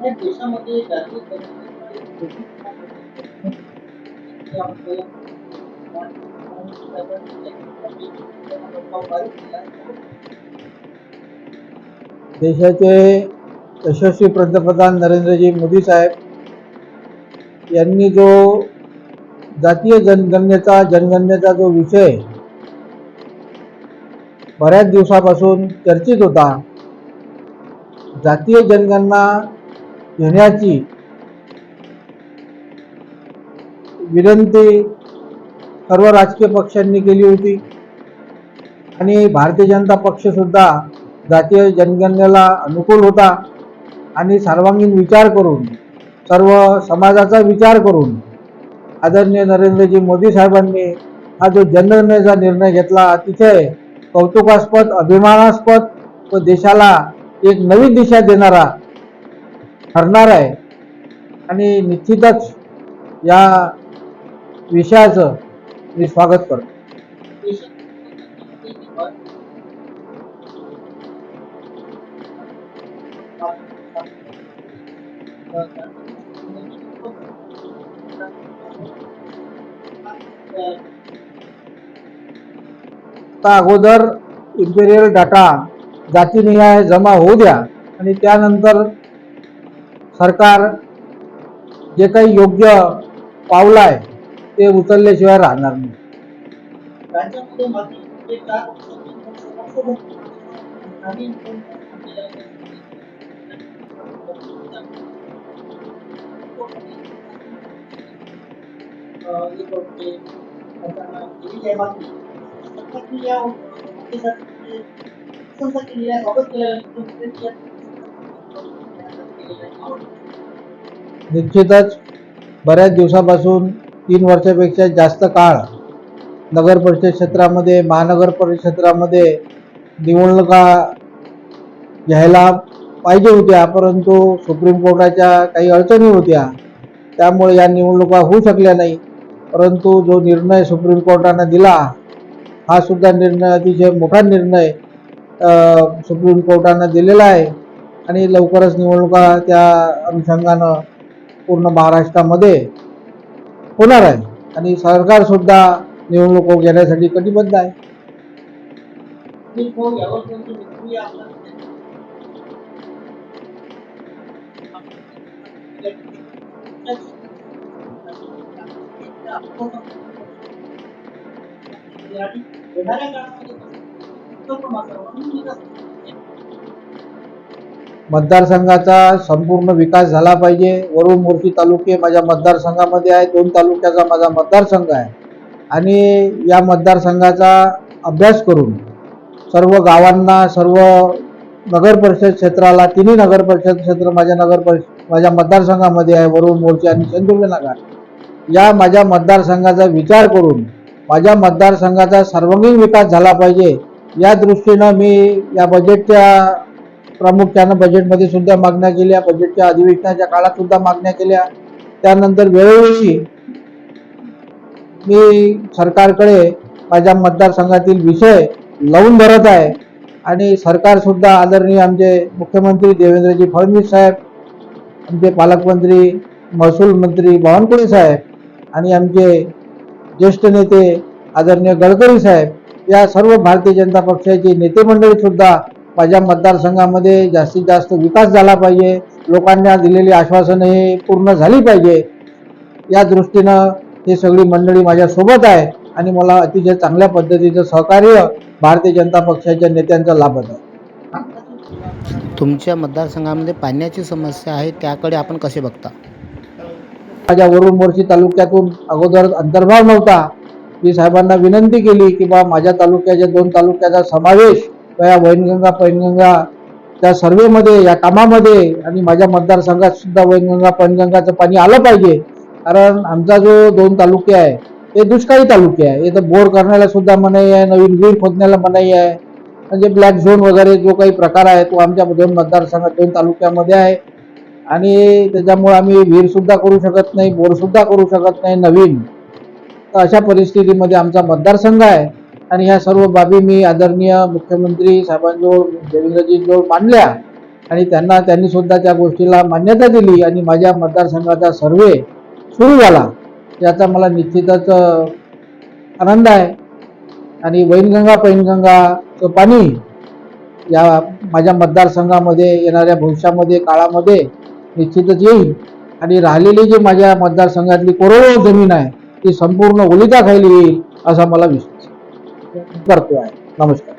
देशामध्ये देशाचे यशस्वी पंतप्रधान नरेंद्रजी मोदी साहेब यांनी जो जातीय जनगणनेचा जनगणनेचा जो विषय बऱ्याच दिवसापासून चर्चित होता जातीय जनगणना घेण्याची विनंती सर्व राजकीय पक्षांनी केली होती. आणि भारतीय जनता पक्ष सुद्धा जातीय जनगणनेला अनुकूल होता आणि सर्वांगीण विचार करून सर्व समाजाचा विचार करून आदरणीय नरेंद्रजी मोदी साहेबांनी हा जो जनगणनेचा निर्णय घेतला अतिशय कौतुकास्पद अभिमानास्पद व देशाला एक नवीन दिशा देणारा ठरणार आहे. आणि निश्चितच या विषयाचं मी स्वागत करतो. आता अगोदर इम्पेरियल डाटा जातीनिहाय जमा होऊ द्या. आणि त्यानंतर सरकार जे काही योग्य पावलं आहे ते उचलल्याशिवाय राहणार नाही. निश्चितच बऱ्याच दिवसापासून तीन वर्षापेक्षा जास्त काळ नगर परिषद क्षेत्रामध्ये महानगर परिषद क्षेत्रामध्ये निवडणुका घ्यायला पाहिजे होत्या परंतु सुप्रीम कोर्टाच्या काही अडचणी होत्या. त्यामुळे या निवडणुका होऊ शकल्या नाही. परंतु जो निर्णय सुप्रीम कोर्टानं दिला हा सुद्धा निर्णय अतिशय मोठा निर्णय सुप्रीम कोर्टानं दिलेला आहे. आणि लवकरच निवडणुका त्या अनुषंगानं पूर्ण महाराष्ट्रामध्ये होणार आहे आणि सरकार सुद्धा निवडणूक घेण्यासाठी कटिबद्ध आहे. मतदारसंघाचा संपूर्ण विकास झाला पाहिजे. वरुण मोर्शी तालुके माझ्या मतदारसंघामध्ये आहे. दोन तालुक्याचा माझा मतदारसंघ आहे. आणि या मतदारसंघाचा अभ्यास करून सर्व गावांना सर्व नगर परिषद क्षेत्राला तिन्ही नगर परिषद क्षेत्र माझ्या नगर परिषद माझ्या मतदारसंघामध्ये आहे. वरुण मोर्चे आणि चंदुर्ग या माझ्या मतदारसंघाचा विचार करून माझ्या मतदारसंघाचा सर्वांगीण विकास झाला पाहिजे. या दृष्टीनं मी या बजेटच्या प्रामुख्यानं बजेटमध्ये सुद्धा मागण्या केल्या. बजेटच्या अधिवेशनाच्या काळात सुद्धा मागण्या केल्या. त्यानंतर वेळोवेळी मी सरकारकडे माझ्या मतदारसंघातील विषय लावून धरत आहे. आणि सरकार सुद्धा आदरणीय आमचे मुख्यमंत्री देवेंद्रजी फडणवीस साहेब आमचे पालकमंत्री महसूल मंत्री बावनकुळे साहेब आणि आमचे ज्येष्ठ नेते आदरणीय गडकरी साहेब या सर्व भारतीय जनता पक्षाचे नेते मंडळी सुद्धा माझ्या मतदारसंघामध्ये जास्तीत जास्त विकास झाला पाहिजे. लोकांना दिलेली आश्वासनं हे पूर्ण झाली पाहिजे. या दृष्टीनं हे सगळी मंडळी माझ्या सोबत आहे आणि मला अतिशय चांगल्या पद्धतीचं सहकार्य भारतीय जनता पक्षाच्या नेत्यांचं लाभत आहे. तुमच्या मतदारसंघामध्ये पाण्याची समस्या आहे त्याकडे आपण कसे बघता? माझ्या वरुण मोर्शी तालुक्यातून अगोदर अंतर्भाव नव्हता. मी साहेबांना विनंती केली की बा माझ्या तालुक्याच्या दोन तालुक्याचा समावेश या वैनगंगा पैनगंगा त्या सर्वेमध्ये या कामामध्ये आणि माझ्या मतदारसंघात सुद्धा वैनगंगा पैनगंगाचं पाणी आलं पाहिजे. कारण आमचा जो दोन तालुके आहे ते दुष्काळी तालुके आहे. इथं बोर करण्याला सुद्धा मनाई आहे नवीन विहीर खोदण्याला मनाई आहे. म्हणजे ब्लॅक झोन वगैरे जो काही प्रकार आहे तो आमच्या दोन मतदारसंघात दोन तालुक्यामध्ये आहे. आणि त्याच्यामुळे आम्ही विहीरसुद्धा करू शकत नाही बोरसुद्धा करू शकत नाही नवीन. तर अशा परिस्थितीमध्ये आमचा मतदारसंघ आहे. आणि ह्या सर्व बाबी मी आदरणीय मुख्यमंत्री साहेबांजवळ देवेंद्रजींजवळ मांडल्या. आणि त्यांना त्यांनी सुद्धा त्या गोष्टीला मान्यता दिली आणि माझ्या मतदारसंघाचा सर्वे सुरू झाला. याचा मला निश्चितच आनंद आहे. आणि वैनगंगा पैनगंगाचं पाणी या माझ्या मतदारसंघामध्ये येणाऱ्या भविष्यामध्ये काळामध्ये निश्चितच येईल. आणि राहिलेली जी माझ्या मतदारसंघातली करोडो जमीन आहे ती संपूर्ण ओलिताखाली येईल असा मला विश्वास करतो आहे नमस्कार.